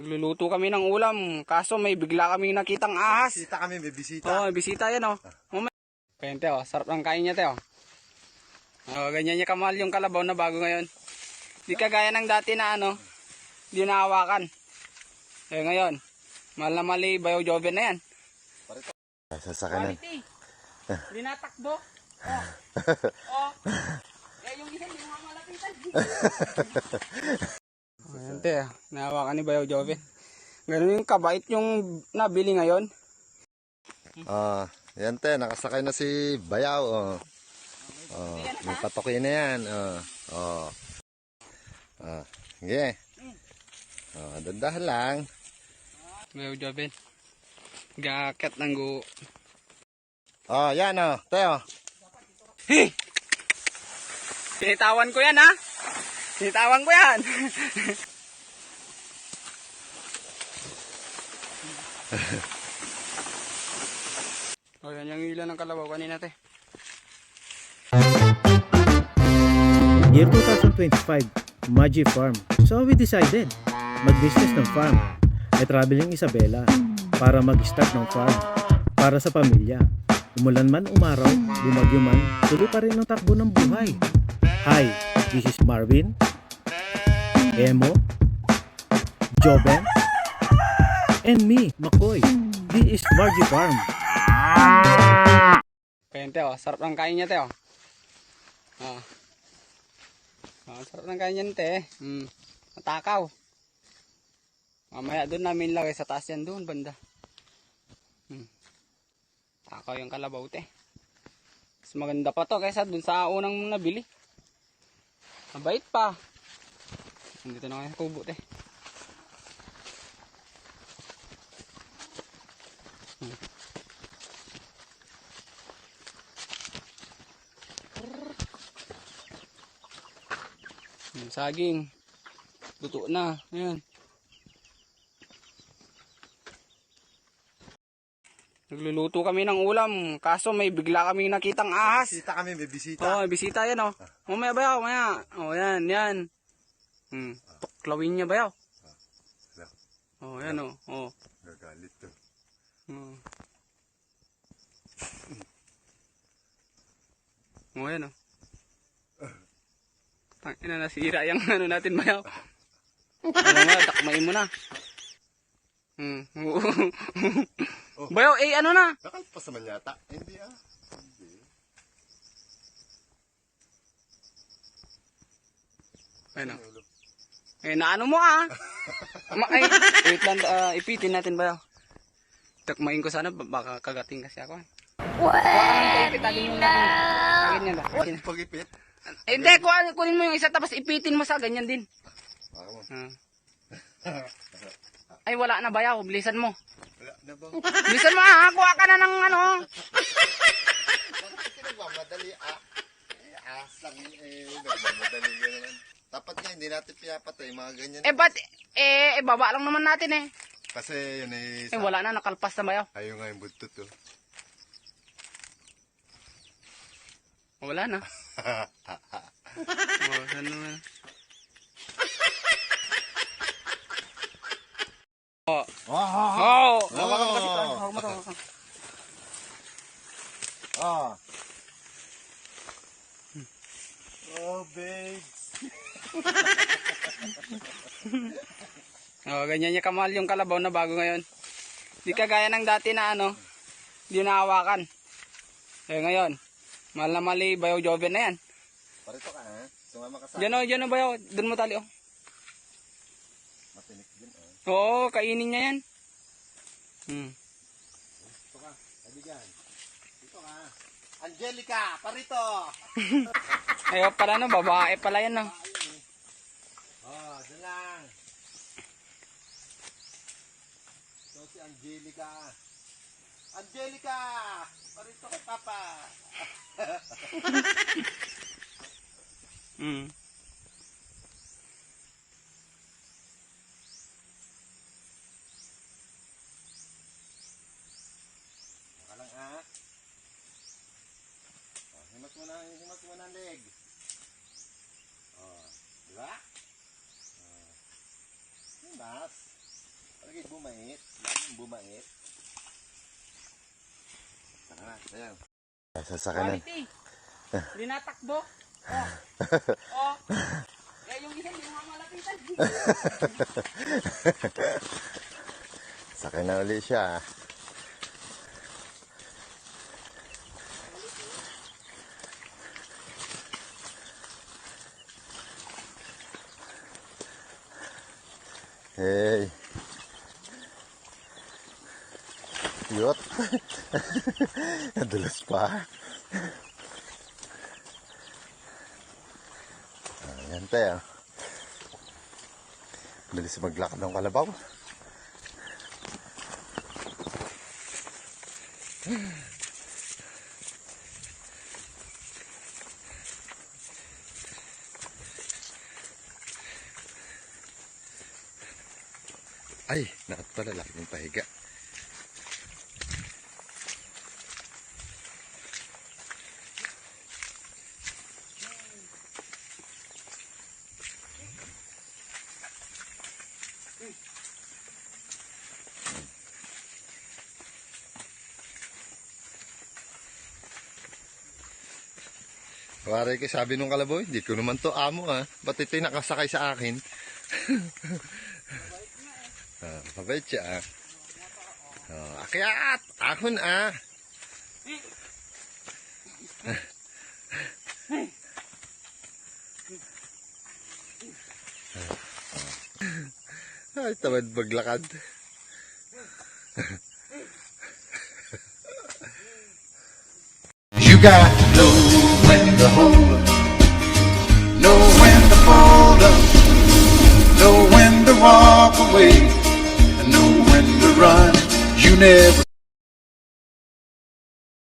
Nagluluto kami ng ulam, kaso may bigla kaming nakitang ahas. Bisita kami, may bisita. Oo, oh, bisita yan oh. Mamaya. Kaya Teo, sarap ng kain niya Teo. Oh, ganyan niya kamahal yung kalabaw na bago ngayon. Di kagaya ng dati na ano, di nahawakan. Eh ngayon, mahal na mali bayo joven na yan. Sasakanan. Quality. Di natakbo. Oh. Oh. Eh yung isa hindi mo malapitan. Ayan te, nahawakan ni Bayo Joven. Ganun yung kabait yung nabili ngayon. Ah, yan te, nakasakay na si Bayaw. Oh. Oh, may patokin na yan. Oh. Oh. Ah, sige. Oh, dandahan lang. Bayo Joven. Gakat ng gu... Oh, yan oh, te oh. Hey! Sinitawan ko yan ha! Sinitawan ko yan! o yan yung ilan ng kalabaw kanina te. Year 2025, Maji Farm. So we decided, mag-business ng farm. Ay traveling Isabela para mag-start ng farm. Para sa pamilya. Umulan man umaraw, bumagyo man, tuloy pa rin ang takbo ng buhay. Hi, this is Marvin, Emo, Joben, and me, Makoy. This is Margie Farm. Kaya te oh, sarap ng kain niya te oh. Ah. Ah, sarap ng kain niyan te. Hmm. Matakaw. Mamaya doon namin lagay sa taas yan doon banda. Hmm. Takaw yung kalabaw te. Mas maganda pa to kaysa doon sa unang nabili. Mabait pa. Nandito na kayo sa kubo te. Saging. Luto na. Ayan. Nagluluto kami ng ulam. Kaso may bigla kaming nakitang ahas. Bisita kami, may bisita. Oo, oh, bisita yan oh. Mamaya bayaw, mamaya. Oh, yan, yan. Hmm. Tuklawin niya bayaw. Oh, yan oh. Oh. Gagalit to. Oh. oh, yan oh. Tangina nasira yung ano natin bayaw. Ano nga, takmain mo na. Hmm. bayaw, eh ano na? Nakalpas naman yata. Hindi ah. Hindi. Ano? Eh, naano mo ah. Ma ay, wait lang, ah, ipitin natin ba? Takmain ko sana, ba- baka kagating kasi ako eh. Pwede na! Ganyan ba? Ganyan. Pag-ipit. Eh, hindi, kunin, kunin mo yung isa tapos ipitin mo sa ganyan din. Ah. Ay, wala na bayaw, bilisan mo. Wala na ba? Bilisan mo ah, kuha ka na ng ano. Bakit nagmamadali ah? Eh, eh. Nagmamadali yun naman. Dapat nga hindi natin pinapatay mga ganyan. Eh, ba't, eh, eh, baba lang naman natin eh. Kasi yun eh. Eh, wala na, nakalpas na bayaw. Ayaw nga yung buntot oh. Wala na. oh, saan naman? Oh. Oh! Oh! Hawakan. Oh! Oh, babes! Oh, ganyan niya kamahal yung kalabaw na bago ngayon. Di kagaya ng dati na ano, di nahawakan. Eh ngayon, mahal na mali bayo joven na yan. Parito ka ha? Sumama ka sa Diyan o, diyan o bayo, dun mo tali o. matinik din oh. Oo, kainin niya yan. Hmm. Dito ka, kaibigan. Dito ka. Angelica, parito! Ayaw pala no, babae pala yan no. Oh, dyan lang. Ito si Angelica. Angelica! Parito kay Papa. Hmm. Baka lang ha. Oh, himas mo na, himas mo na ang leg. Oh, di ba? Oh. Himas. bumait. Laging bumait. Ayan. Sasakanan. Quality. Linatakbo. Oh. oh. Eh, yung isa hindi mo malapitan. Sakay na uli siya. Hey. Yot. Nadulas pa. Ayan tayo. Bilis maglakad ng kalabaw. Ay, nakat pala, laki ng pahiga. Pare ko sabi nung kalaboy, hindi ko naman to amo ah. Ba't ito'y nakasakay sa akin? ah, mabait siya ah. Oh, akyat! Ahon ah! Ay, tamad maglakad. You got Yine